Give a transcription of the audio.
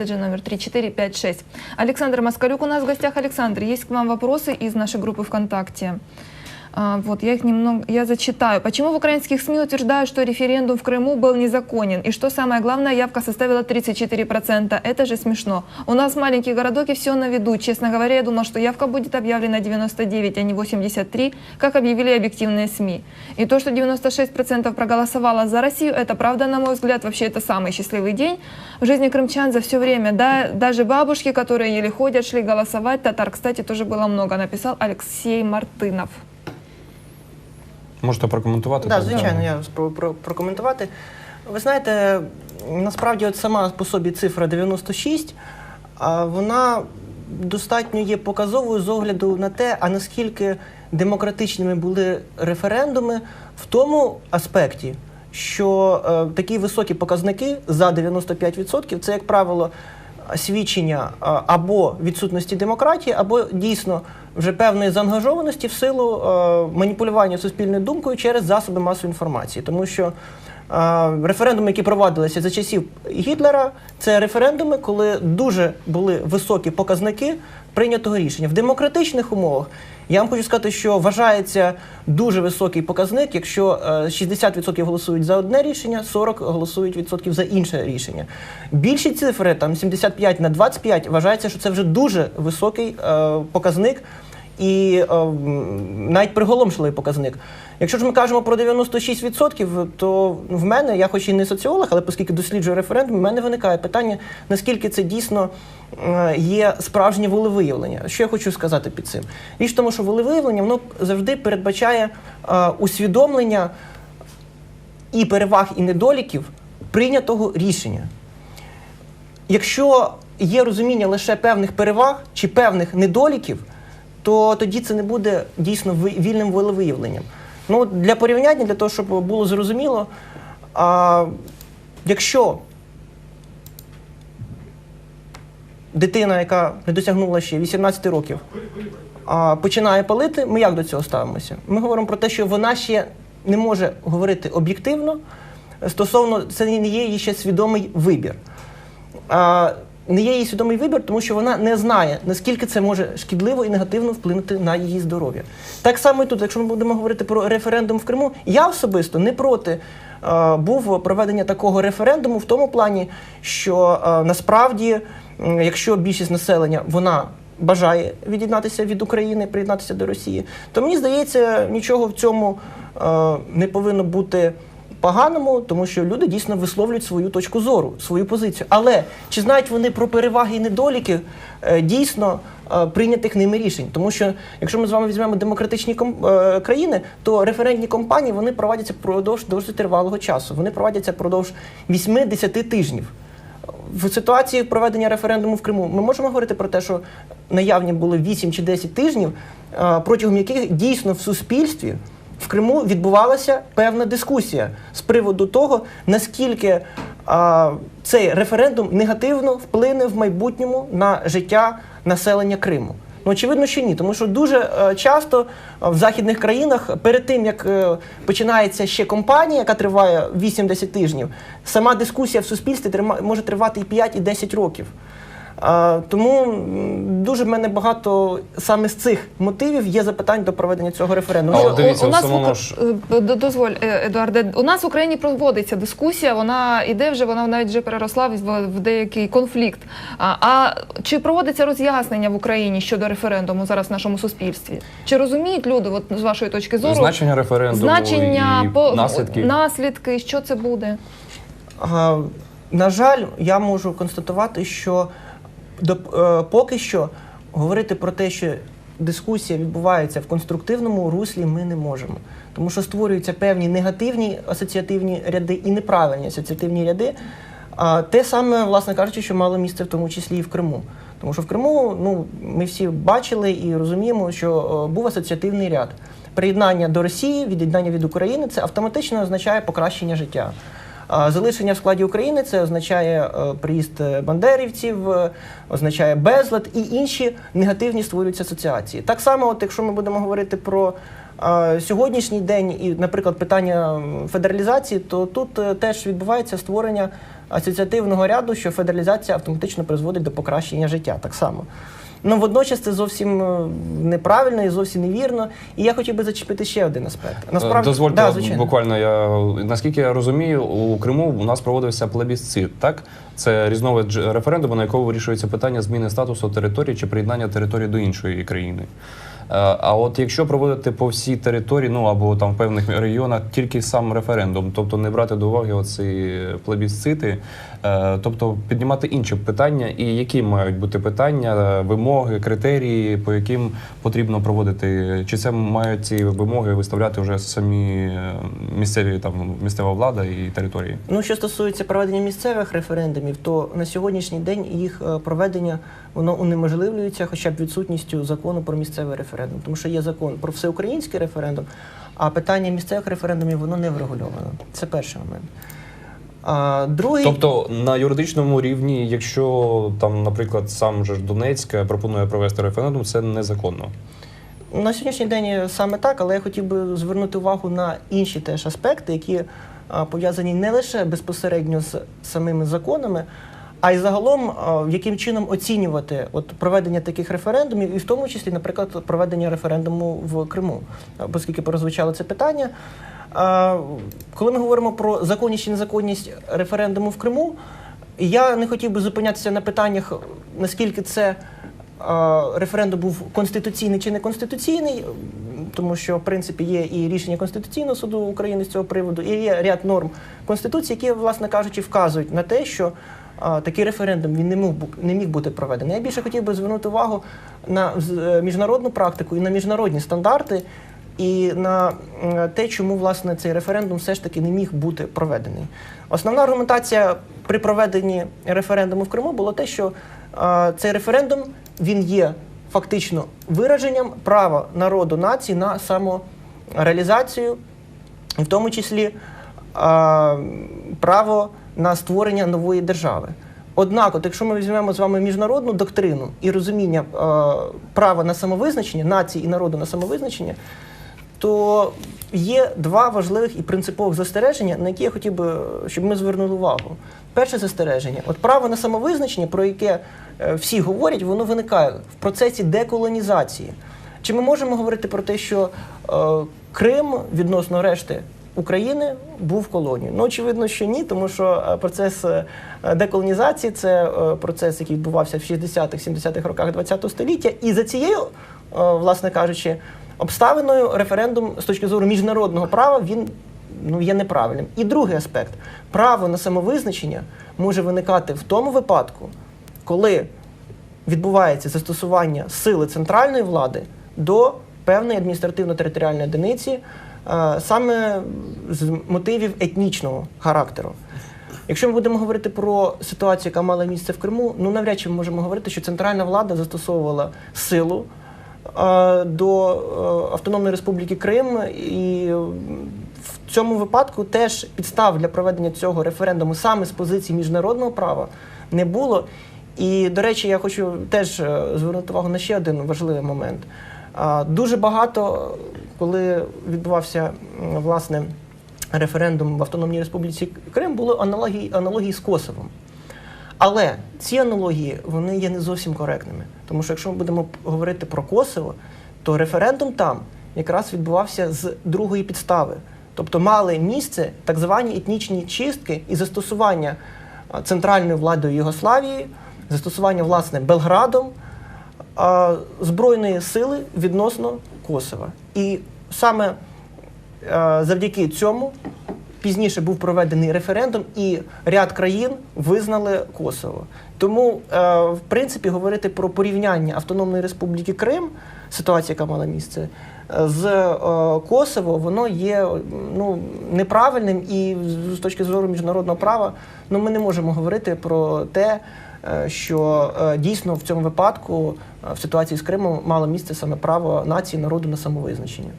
Номер 3456. Александр Москалюк у нас в гостях. Александр, есть к вам вопросы из нашей группы ВКонтакте. А, Вот, я их немного, я зачитаю. Почему в украинских СМИ утверждают, что референдум в Крыму был незаконен? И что самое главное, явка составила 34%. Это же смешно. У нас маленький городок и все на виду. Честно говоря, я думал, что явка будет объявлена 99, а не 83, как объявили объективные СМИ. И то, что 96% проголосовало за Россию, это правда, на мой взгляд, вообще это самый счастливый день в жизни крымчан за все время. Да, даже бабушки, которые еле ходят, шли голосовать. Татар, кстати, тоже было много, написал Алексей Мартынов. Можете прокоментувати? Так, це? звичайно, я спробую про- прокоментувати. Ви знаєте, насправді от сама по собі цифра 96, вона достатньо є показовою з огляду на те, а наскільки демократичними були референдуми в тому аспекті, що е, такі високі показники за 95% це, як правило, свідчення або відсутності демократії, або дійсно вже певної заангажованості в силу е, маніпулювання суспільною думкою через засоби масової інформації. Тому що е, референдуми, які провадилися за часів Гітлера, це референдуми, коли дуже були високі показники прийнятого рішення. В демократичних умовах я вам хочу сказати, що вважається дуже високий показник, якщо е, 60% голосують за одне рішення, 40% голосують відсотків за інше рішення. Більші цифри, там 75 на 25, вважається, що це вже дуже високий е, показник. І е, навіть приголомшливий показник. Якщо ж ми кажемо про 96%, то в мене, я хоч і не соціолог, але оскільки досліджую референдум, в мене виникає питання, наскільки це дійсно е, є справжнє волевиявлення. Що я хочу сказати під цим? Річ в тому, що волевиявлення воно завжди передбачає е, усвідомлення і переваг, і недоліків прийнятого рішення. Якщо є розуміння лише певних переваг чи певних недоліків, то тоді це не буде дійсно вільним волевиявленням. Ну, для порівняння, для того, щоб було зрозуміло, а, якщо дитина, яка не досягнула ще 18 років, а, починає палити, ми як до цього ставимося? Ми говоримо про те, що вона ще не може говорити об'єктивно стосовно це не є її ще свідомий вибір. А, не є її свідомий вибір, тому що вона не знає, наскільки це може шкідливо і негативно вплинути на її здоров'я. Так само і тут, якщо ми будемо говорити про референдум в Криму, я особисто не проти е, був проведення такого референдуму в тому плані, що е, насправді, якщо більшість населення вона бажає від'єднатися від України, приєднатися до Росії, то мені здається, нічого в цьому е, не повинно бути поганому, тому що люди дійсно висловлюють свою точку зору, свою позицію. Але чи знають вони про переваги і недоліки е, дійсно е, прийнятих ними рішень? Тому що якщо ми з вами візьмемо демократичні е, країни, то референдні кампанії вони проводяться впродовж досить тривалого часу. Вони проводяться впродовж 8-10 тижнів. В ситуації проведення референдуму в Криму ми можемо говорити про те, що наявні були 8 чи 10 тижнів, протягом яких дійсно в суспільстві в Криму відбувалася певна дискусія з приводу того, наскільки а, цей референдум негативно вплине в майбутньому на життя населення Криму. Ну, очевидно, що ні, тому що дуже е, часто е, в західних країнах перед тим, як е, починається ще кампанія, яка триває 8-10 тижнів, сама дискусія в суспільстві може тривати і 5, і 10 років. А, тому дуже в мене багато саме з цих мотивів є запитань до проведення цього референдуму. Але У- дивіться, у, в нас в самому ж- е, дозволь, е, Едуарде, у нас в Україні проводиться дискусія, вона іде вже, вона навіть вже переросла в, в деякий конфлікт. А, а чи проводиться роз'яснення в Україні щодо референдуму зараз в нашому суспільстві? Чи розуміють люди, от з вашої точки зору, Значення референдуму значення і по наслідки? наслідки, що це буде? А, на жаль, я можу констатувати, що поки що говорити про те, що дискусія відбувається в конструктивному руслі, ми не можемо. Тому що створюються певні негативні асоціативні ряди і неправильні асоціативні ряди. А те саме, власне кажучи, що мало місце в тому числі і в Криму. Тому що в Криму ну, ми всі бачили і розуміємо, що е, був асоціативний ряд. Приєднання до Росії, від'єднання від України це автоматично означає покращення життя. Залишення в складі України це означає е, приїзд е, бандерівців, е, означає безлад і інші негативні створюються асоціації. Так само, от якщо ми будемо говорити про сьогоднішній день і, наприклад, питання федералізації, то тут теж відбувається створення асоціативного ряду, що федералізація автоматично призводить до покращення життя. Так само. Ну, водночас це зовсім е, неправильно і зовсім невірно. І я хотів би зачепити ще один аспект. Насправді, Е, Дозвольте, да, звичайно. буквально я наскільки я розумію, у Криму у нас проводився плебісцит, так? Це різновид референдуму, на якому вирішується питання зміни статусу території чи приєднання території до іншої країни. Е, А от якщо проводити по всій території, ну або там в певних регіонах тільки сам референдум, тобто не брати до уваги оці плебісцити, е, тобто піднімати інші питання, і які мають бути питання, е, вимоги, критерії, по яким потрібно проводити, чи це мають ці вимоги виставляти вже самі місцеві там місцева влада і території? Ну, що стосується проведення місцевих референдумів, то на сьогоднішній день їх проведення воно унеможливлюється хоча б відсутністю закону про місцевий референдум, тому що є закон про всеукраїнський референдум, а питання місцевих референдумів воно не врегульовано. Це перший момент. А, другий Тобто на юридичному рівні, якщо там, наприклад, сам же Донецьк пропонує провести референдум, це незаконно. На сьогоднішній день саме так, але я хотів би звернути увагу на інші теж аспекти, які пов'язані не лише безпосередньо з самими законами, а й загалом, яким чином оцінювати от проведення таких референдумів, і в тому числі, наприклад, проведення референдуму в Криму, оскільки прозвучало це питання. А, Коли ми говоримо про законність чи незаконність референдуму в Криму, я не хотів би зупинятися на питаннях, наскільки це референдум був конституційний чи не конституційний, тому що в принципі є і рішення Конституційного суду України з цього приводу, і є ряд норм Конституції, які, власне кажучи, вказують на те, що такий референдум він не міг, не міг бути проведений. Я більше хотів би звернути увагу на е, міжнародну практику і на міжнародні стандарти. І на те, чому власне цей референдум все ж таки не міг бути проведений. Основна аргументація при проведенні референдуму в Криму було те, що цей референдум він є фактично вираженням права народу нації на самореалізацію, в тому числі право на створення нової держави. Однак, от якщо ми візьмемо з вами міжнародну доктрину і розуміння е, права на самовизначення, нації і народу на самовизначення, то є два важливих і принципових застереження, на які я хотів би, щоб ми звернули увагу. Перше застереження: от право на самовизначення, про яке е, всі говорять, воно виникає в процесі деколонізації. Чи ми можемо говорити про те, що е, Крим відносно решти України був колонією? Ну, очевидно, що ні, тому що е, процес е, деколонізації це е, процес, який відбувався в 60-х, 70-х роках ХХ століття, і за цією, власне кажучи, обставиною референдум з точки зору міжнародного права він ну, є неправильним. І другий аспект право на самовизначення може виникати в тому випадку, коли відбувається застосування сили центральної влади до певної адміністративно-територіальної одиниці е, саме з мотивів етнічного характеру. Якщо ми будемо говорити про ситуацію, яка мала місце в Криму, ну навряд чи ми можемо говорити, що центральна влада застосовувала силу е, до е, Автономної Республіки Крим, і в цьому випадку теж підстав для проведення цього референдуму саме з позиції міжнародного права не було. І, до речі, я хочу теж звернути увагу на ще один важливий момент. Дуже багато, коли відбувався власне референдум в Автономній Республіці Крим, було аналогії, аналогії з Косовом. Але ці аналогії вони є не зовсім коректними. Тому що якщо ми будемо говорити про Косово, то референдум там якраз відбувався з другої підстави. Тобто мали місце так звані етнічні чистки і застосування центральною владою Югославії, застосування власне Белградом збройної сили відносно Косова. І саме е, завдяки цьому пізніше був проведений референдум, і ряд країн визнали Косово. Тому, е, в принципі, говорити про порівняння Автономної Республіки Крим, ситуація, яка мала місце, з е, Косово, воно є ну, неправильним і з- точки зору міжнародного права, ну, ми не можемо говорити про те, що е, дійсно в цьому випадку е, в ситуації з Кримом мало місце саме право нації народу на самовизначення.